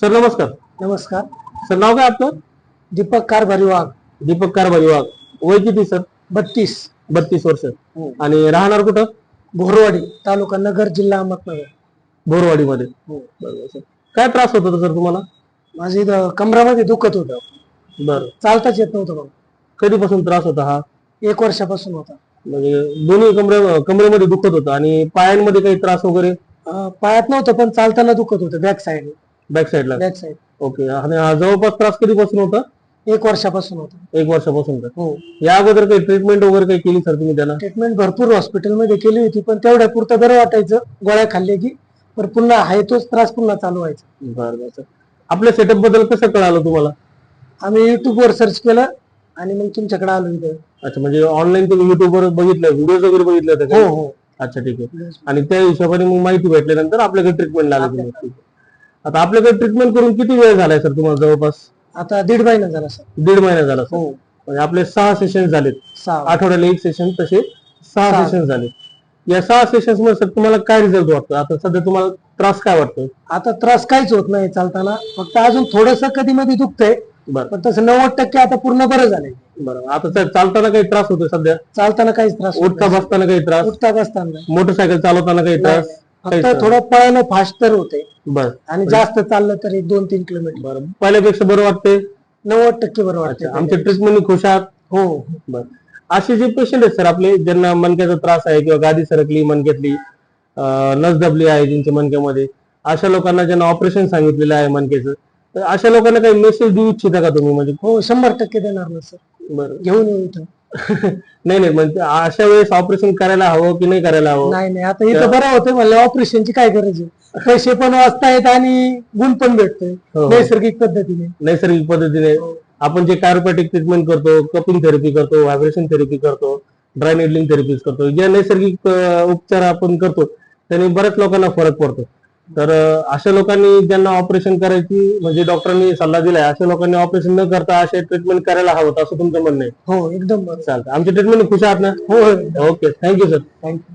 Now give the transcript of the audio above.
Sir नमस्कार. नमस्कार. Sir नाव काय आपलं? दीपक कारभारी वाघ. दीपक कारभारी वाघ. वय किती सर? बत्तीस. बत्तीस वर्ष. हो. आणि राहणार कुठं? भोरवाडी तालुका नगर जिल्हा अहमदनगर. बोरवाडीमध्ये बरोबर सर. काय त्रास होत होता सर तुम्हाला? माझं इथं कमरामध्ये दुखत होतं. बरं. चालताच येत नव्हतं मग कधीपासून त्रास होता हा? एक वर्षापासून होता. म्हणजे दोन्ही कमरे कमरेमध्ये दुखत होतं आणि पायांमध्ये काही त्रास वगैरे? अं, पायात नव्हतं पण चालताना दुखत होतं बॅक साईड बॅक साईडला बॅक साईड ओके आणि हा जवळपास त्रास कधीपासून होता? एक वर्षापासून होतं. एक वर्षापासून का? हो. या अगोदर काही ट्रीटमेंट वगैरे काही केली सर तुम्ही त्यांना ट्रीटमेंट भरपूर हॉस्पिटलमध्ये केली होती पण तेवढ्या पुरतं बरं वाटायचं. गोळ्या खाल्ले की पण पुन्हा आहे तोच त्रास पुन्हा चालू व्हायचा. बरं बरं सर. आपल्या सेटअपबद्दल कसं कळालं तुम्हाला? आम्ही युट्यूबवर सर्च केलं आणि मग तुमच्याकडे आलो इथं. अच्छा म्हणजे ऑनलाईन तुम्ही युट्यूबवर बघितलं व्हिडिओज वगैरे बघितले होते का? हो हो. अच्छा ठीक आहे. आणि त्या हिशोबाने मग माहिती भेटल्यानंतर आपल्याकडे ट्रीटमेंट तुम्ही. आहे. आता आपल्याकडे ट्रीटमेंट करून किती वेळ झालाय सर तुम्हाला जवळपास? आता दीड महिना झाला सर. दीड महिना झाला सर. हो. म्हणजे आपले सहा सेशन झालेत. सहा. आठवड्याला एक सेशन तसे सहा सहा. सेशन झाले या सहा सेशन्समध्ये सर तुम्हाला काय रिझल्ट वाटतो? आता सध्या तुम्हाला त्रास काय वाटतो आता त्रास काहीच होत नाही चालताना. फक्त अजून थोडस कधी मध्ये दुखतंय बरं. पण तसं नव्वद टक्के आता पूर्ण बरं झालंय. बरं. आता सर चालताना काही त्रास होतो सध्या? चालताना काहीच त्रास होत उठता नाही. बसताना काही त्रास? उठता बसताना. नाही. मोटरसायकल चालवताना काही त्रास? त्रास. थोडं पळणं फास्ट तर होते बरं. आणि जास्त चाललं तर एक दोन तीन किलोमीटर बरं. पहिल्यापेक्षा बरं वाटते नव्वद टक्के बरं वाटतं आमच्या ट्रीटमेंट खुश आहात? हो. बर. असे जे पेशंट आहेत सर आपले ज्यांना मणक्याचा त्रास आहे किंवा गादी सरकली मणक्यातली अं, नस दबली आहे त्यांच्या मणक्यामध्ये अशा लोकांना ज्यांना ऑपरेशन सांगितलेलं आहे मणक्याचं तर अशा लोकांना काही मेसेज देऊ इच्छिता का तुम्ही? म्हणजे हो शंभर टक्के देणार ना सर. बरं. घेऊन येऊ इथं. नाही नाही म्हणजे अशा वेळेस ऑपरेशन करायला हवं की नाही करायला हवं? नाही नाही आता इथं बरं होतंय म्हणलं ऑपरेशनची काय गरज आहे? पैसे पण वाचतायत आणि गुण पण भेटतोय हो. नैसर्गिक पद्धतीने. नैसर्गिक पद्धतीने. आपण जे कार्योपॅटिक ट्रीटमेंट करतो कपिंग थेरपी करतो व्हायब्रेशन थेरपी करतो ड्राय निडलिंग थेरपीज करतो ज्या नैसर्गिक अं, उपचार आपण करतो त्याने बऱ्याच लोकांना फरक पडतो. तर अशा लोकांनी ज्यांना ऑपरेशन करायची म्हणजे डॉक्टरांनी सल्ला दिलाय अशा लोकांनी ऑपरेशन न करता असे ट्रीटमेंट करायला हवं असं तुमचं म्हणणं आहे. हो एकदम चालतं आमच्या ट्रीटमेंट खुश आहात ना? हो ओके थँक्यू सर थँक्यू